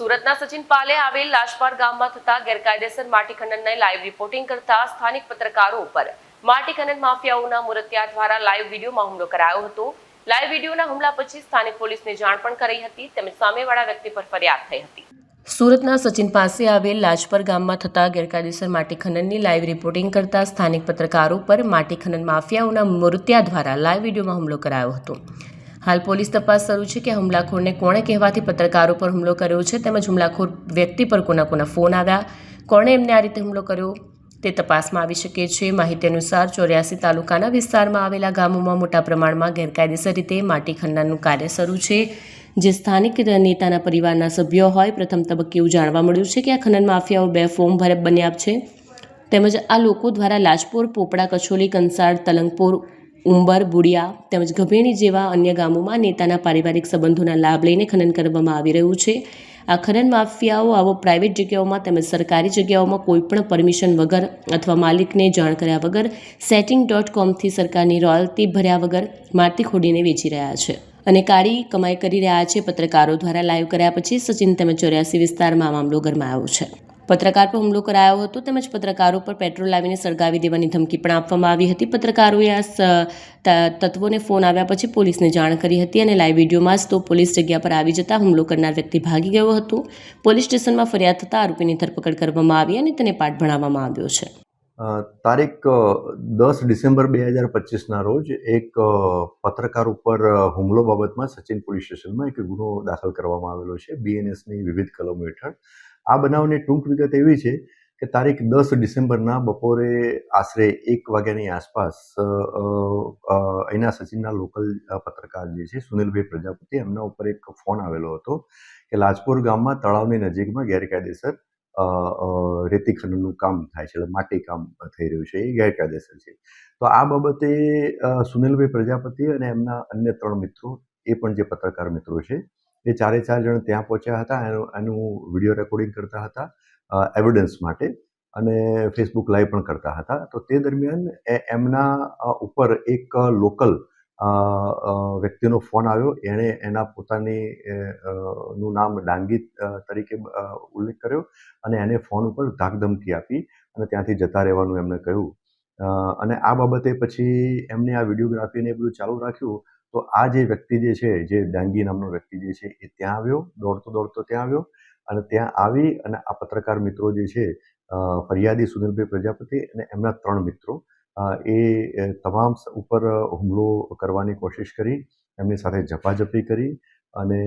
સુરતના સચિન પાલે આવેલ લાજપાડ ગામમાં થતા ગેરકાયદેસર માટી ખનનને લાઈવ રિપોર્ટિંગ કરતા સ્થાનિક પત્રકારો ઉપર માટી ખનન માફિયાઓના મુરતિયા દ્વારા લાઈવ વિડીયોમાં હુમલો કરાયો હતો. લાઈવ વિડીયોના હુમલા પછી સ્થાનિક પોલીસને જાણ પણ કરી હતી તેમજ સામેવાળા વ્યક્તિ પર ફરિયાદ થઈ હતી. સુરતના સચિન પાસે આવેલ લાજપર ગામમાં થતા ગેરકાયદેસર માટી ખનનની લાઈવ રિપોર્ટિંગ કરતા સ્થાનિક પત્રકારો પર માટી ખનન માફિયાઓના મુરતિયા દ્વારા લાઈવ વિડીયોમાં હુમલો કરાયો હતો. હાલ પોલીસ તપાસ શરૂ છે કે હુમલાખોરને કોણે કહેવાથી પત્રકારો પર હુમલો કર્યો છે તેમજ હુમલાખોર વ્યક્તિ પર કોના કોના ફોન આવ્યા, કોણે એમને આ રીતે હુમલો કર્યો તે તપાસમાં આવી શકે છે. માહિતી અનુસાર ચોર્યાસી તાલુકાના વિસ્તારમાં આવેલા ગામોમાં મોટા પ્રમાણમાં ગેરકાયદેસર રીતે માટી ખનનનું કાર્ય શરૂ છે. જે સ્થાનિક નેતાના પરિવારના સભ્યો હોય, પ્રથમ તબક્કે એવું જાણવા મળ્યું છે કે આ ખનન માફિયાઓ બે ફોર્મ ભરે બન્યા છે. તેમજ આ લોકો દ્વારા લાજપોર, પોપડા કચોલી કંસાર તલંગપુર ઉંબર, બુડિયા તેમજ ગભેણી જેવા અન્ય ગામોમાં નેતાના પારિવારિક સંબંધોના લાભ લઈને ખનન કરવામાં આવી રહ્યું છે. આ ખનન માફિયાઓ આવો પ્રાઇવેટ જગ્યાઓમાં તેમજ સરકારી જગ્યાઓમાં કોઈપણ પરમિશન વગર અથવા માલિકને જાણ કર્યા વગર સેટિંગ ડોટ કોમથી સરકારની રોયલ્ટી ભર્યા વગર માટી ખોડીને વેચી રહ્યા છે અને કાળી કમાઈ કરી રહ્યા છે. પત્રકારો દ્વારા લાઈવ કર્યા પછી સચિન તેમજ ચોર્યાસી વિસ્તારમાં આ મામલો ગરમાયો છે. પત્રકાર પર હુમલો કરાયો હતો તેમજ પત્રકારો પર પેટ્રોલ લાવીને સળગાવી દેવાની ધમકી પણ આપવામાં આવી હતી. પત્રકારોએ આ તત્વોને ફોન આવ્યા પછી પોલીસને જાણ કરી હતી અને લાઈવ વિડીયોમાં જ તો પોલીસ જગ્યા પર આવી જતાં હુમલો કરનાર વ્યક્તિ ભાગી ગયો હતો. પોલીસ સ્ટેશનમાં ફરિયાદ થતાં આરોપીની ધરપકડ કરવામાં આવી અને તેને પાઠ ભણાવવામાં આવ્યો છે. તારીખ દસ ડિસેમ્બર બે હજાર પચીસના રોજ એક પત્રકાર ઉપર હુમલો બાબતમાં સચિન પોલીસ સ્ટેશનમાં એક ગુનો દાખલ કરવામાં આવેલો છે. બીએનએસની વિવિધ કલમો હેઠળ આ બનાવની ટૂંક વિગત એવી છે કે તારીખ દસ ડિસેમ્બરના બપોરે આશરે એક વાગ્યાની આસપાસ અહીંના સચિનના લોકલ પત્રકાર જે છે, સુનિલભાઈ પ્રજાપતિ, એમના ઉપર એક ફોન આવેલો હતો કે લાજપુર ગામમાં તળાવની નજીકમાં ગેરકાયદેસર રેતી ખનનનું કામ થાય છે, એટલે માટી કામ થઈ રહ્યું છે, એ ગેરકાયદેસર છે. તો આ બાબતે સુનિલભાઈ પ્રજાપતિ અને એમના અન્ય ત્રણ મિત્રો, એ પણ જે પત્રકાર મિત્રો છે એ ચારે ચાર જણ ત્યાં પહોંચ્યા હતા. એનું એનું વીડિયો રેકોર્ડિંગ કરતા હતા એવિડન્સ માટે અને ફેસબુક લાઈવ પણ કરતા હતા. તો તે દરમિયાન એમના ઉપર એક લોકલ વ્યક્તિનો ફોન આવ્યો. એણે એના પોતાની નું નામ ડાંગી તરીકે ઉલ્લેખ કર્યો અને એને ફોન ઉપર ધાકધમકી આપી અને ત્યાંથી જતા રહેવાનું એમણે કહ્યું. અને આ બાબતે પછી એમને આ વિડીયોગ્રાફીને બધું ચાલુ રાખ્યું તો આ જે વ્યક્તિ જે છે, જે ડાંગી નામનો વ્યક્તિ જે છે, એ ત્યાં આવ્યો, દોડતો દોડતો ત્યાં આવ્યો અને ત્યાં આવી અને આ પત્રકાર મિત્રો જે છે ફરિયાદી સુનિલભાઈ પ્રજાપતિ અને એમના ત્રણ મિત્રો એ તમામ ઉપર હુમલો કરવાની કોશિશ કરી, એમની સાથે ઝપાઝપી કરી અને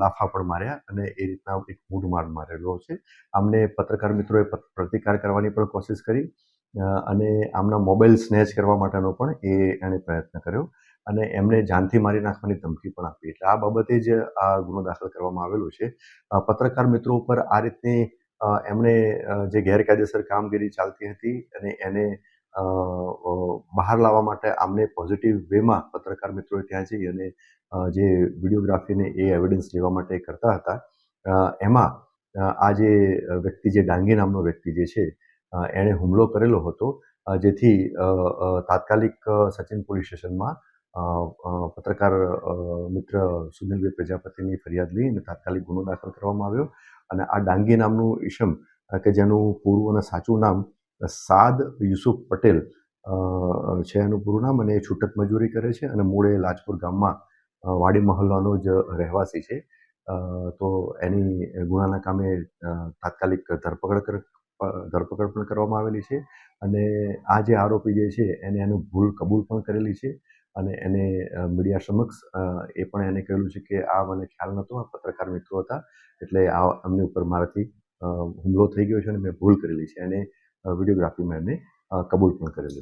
લાફા પણ માર્યા અને એ રીતના એક મૂઢમાર મારેલો છે. આમને પત્રકાર મિત્રોએ પ્રતિકાર કરવાની પણ કોશિશ કરી અને આમના મોબાઈલ સ્નેચ કરવા માટેનો પણ એ એણે પ્રયત્ન કર્યો અને એમને જાનથી મારી નાખવાની ધમકી પણ આપી. એટલે આ બાબતે જ આ ગુનો દાખલ કરવામાં આવેલો છે પત્રકાર મિત્રો ઉપર આ રીતની એમણે જે ગેરકાયદેસર કામગીરી ચાલતી હતી અને એને બહાર લાવવા માટે આમને પોઝિટિવ વેમાં પત્રકાર મિત્રોએ ત્યાં જઈ અને જે વિડીયોગ્રાફીને એ એવિડન્સ લેવા માટે કરતા હતા એમાં આ જે વ્યક્તિ જે ડાંગી નામનો વ્યક્તિ જે છે એણે હુમલો કરેલો હતો જેથી તાત્કાલિક સચિન પોલીસ સ્ટેશનમાં પત્રકાર મિત્ર સુનિલભાઈ પ્રજાપતિની ફરિયાદ લઈ અને તાત્કાલિક ગુનો દાખલ કરવામાં આવ્યો. અને આ ડાંગી નામનું ઈશમ કે જેનું પૂરું અને સાચું નામ સાદ યુસુફ પટેલ છે એનું પૂરું નામ અને એ છૂટક મજૂરી કરે છે અને મૂળ લાજપુર ગામમાં વાડી મહોલ્લાનો જ રહેવાસી છે. તો એની ગુનાના કામે તાત્કાલિક ધરપકડ ધરપકડ પણ કરવામાં આવેલી છે અને આ જે આરોપી જે છે એને એનું ભૂલ કબૂલ પણ કરેલી છે અને એને મીડિયા સમક્ષ એ પણ એને કહેલું છે કે આ મને ખ્યાલ નહોતો, આ પત્રકાર મિત્રો હતા એટલે આ એમની ઉપર મારાથી હુમલો થઈ ગયો છે અને મેં ભૂલ કરેલી છે એને વિડીયોગ્રાફીમાં એમને કબૂલ પણ કરેલું છે.